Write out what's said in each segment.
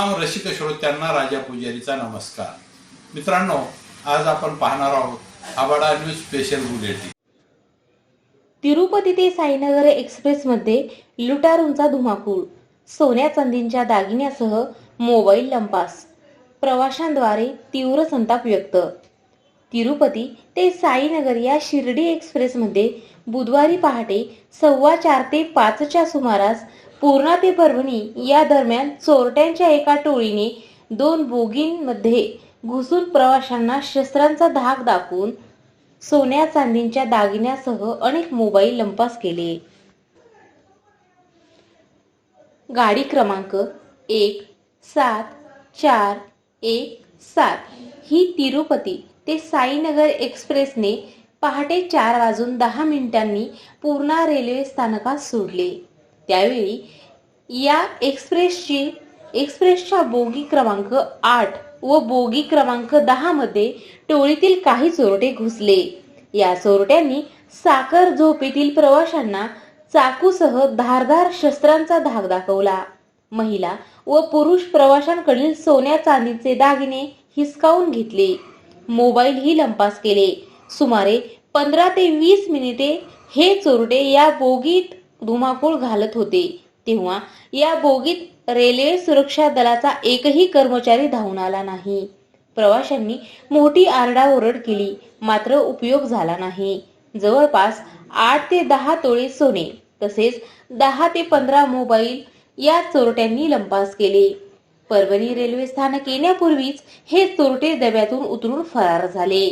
रसिक श्रोत्यांना राजा पुजारीचा नमस्कार. मित्रांनो आज आपण पाहणार आहोत आबाडा न्यूज स्पेशल बुलेटिन तिरुपती ते साईनगर एक्सप्रेसमध्ये लुटारूंचा धुमाकूळ सोन्या चांदींच्या दागिन्यासह मोबाईल लंपास. प्रवाशांद्वारे तीव्र संताप व्यक्त. तिरुपती ते साईनगर या शिर्डी एक्सप्रेसमध्ये बुधवारी पहाटे सव्वा चार ते पाचच्या सुमारास पूर्णा ते परभणी या दरम्यान चोरट्यांच्या एका टोळीने दोन बोगींमध्ये घुसून प्रवाशांना शस्त्रांचा धाक दाखवून सोन्या चांदींच्या दागिन्यासह अनेक मोबाईल लंपास केले. गाडी क्रमांक एक सात चार एक सात ही तिरुपती ते साईनगर एक्सप्रेसने पहाटे चार वाजून दहा मिनिटांनी पूर्णा रेल्वे स्थानकात सोडले. त्यावेळी या एक्सप्रेसची एक्सप्रेसच्या बोगी क्रमांक आठ व बोगी क्रमांक दहा मध्ये टोळीतील काही चोरटे घुसले. या चोरट्यांनी साखर झोपेतील प्रवाशांना चाकूसह धारधार शस्त्रांचा धाक दाखवला. महिला व पुरुष प्रवाशांकडील सोन्या चांदीचे दागिने हिसकावून घेतले. मोबाईलही लंपास केले. सुमारे पंधरा ते वीस मिनिटे हे चोरटे या बोगीत धुमाकूळ घालत होते. तेव्हा या बोगीत रेल्वे सुरक्षा दलाचा एकही कर्मचारी धावून आला नाही. प्रवाशांनी मोठी आरडाओरड केली. मात्र उपयोग झाला नाही. जवळपास आठ ते दहा तोळे सोने तसेच दहा ते पंधरा मोबाईल या चोरट्यांनी लंपास केले. परभणी रेल्वे स्थानक येण्यापूर्वीच हे चोरटे डब्यातून उतरून फरार झाले.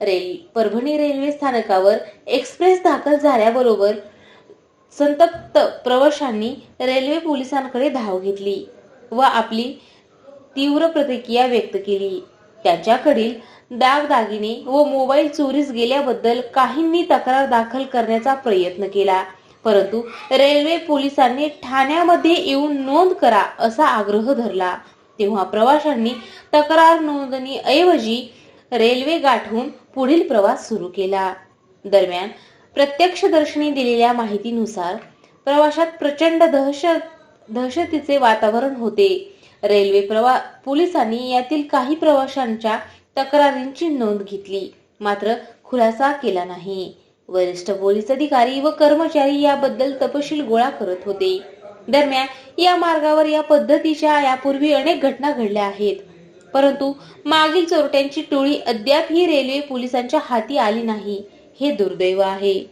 रेल परभणी रेल्वे स्थानकावर एक्सप्रेस दाखल झाल्याबरोबर संतप्त प्रवाशांनी रेल्वे पोलिसांकडे धाव घेतली व आपली तीव्र प्रतिक्रिया व्यक्त केली. त्यांच्याकडील दागदागिने व मोबाईल चोरीस गेल्याबद्दल काहींनी तक्रार दाखल करण्याचा प्रयत्न केला. परंतु रेल्वे पोलिसांनी ठाण्यामध्ये येऊन नोंद करा असा आग्रह धरला. तेव्हा प्रवाशांनी तक्रार नोंदणी ऐवजी रेल्वे गाठून पुढील प्रवास सुरू केला. दरम्यान प्रत्यक्षदर्शनी दिलेल्या माहितीनुसार प्रवाशात प्रचंड दहशत दहशतीचे वातावरण होते. रेल्वे प्रवा पोलिसांनी यातील काही प्रवाशांच्या तक्रारींची नोंद घेतली. मात्र खुलासा केला नाही. वरिष्ठ पोलीस अधिकारी व कर्मचारी याबद्दल तपशील गोळा करत होते. दरम्यान या मार्गावर या पद्धतीच्या यापूर्वी अनेक घटना घडल्या आहेत. परंतु मागील चोरट्यांची टोळी अद्याप ही रेल्वे पोलिसांच्या हाती आली नाही. हे दुर्दैव आहे.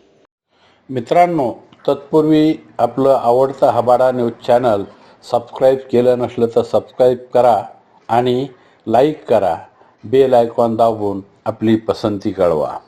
मित्रांनो तत्पूर्वी आपलं आवडतं हबाडा न्यूज चॅनल सबस्क्राईब केलं नसलं तर सबस्क्राईब करा आणि लाईक करा. बेल आयकॉन दाबून आपली पसंती कळवा.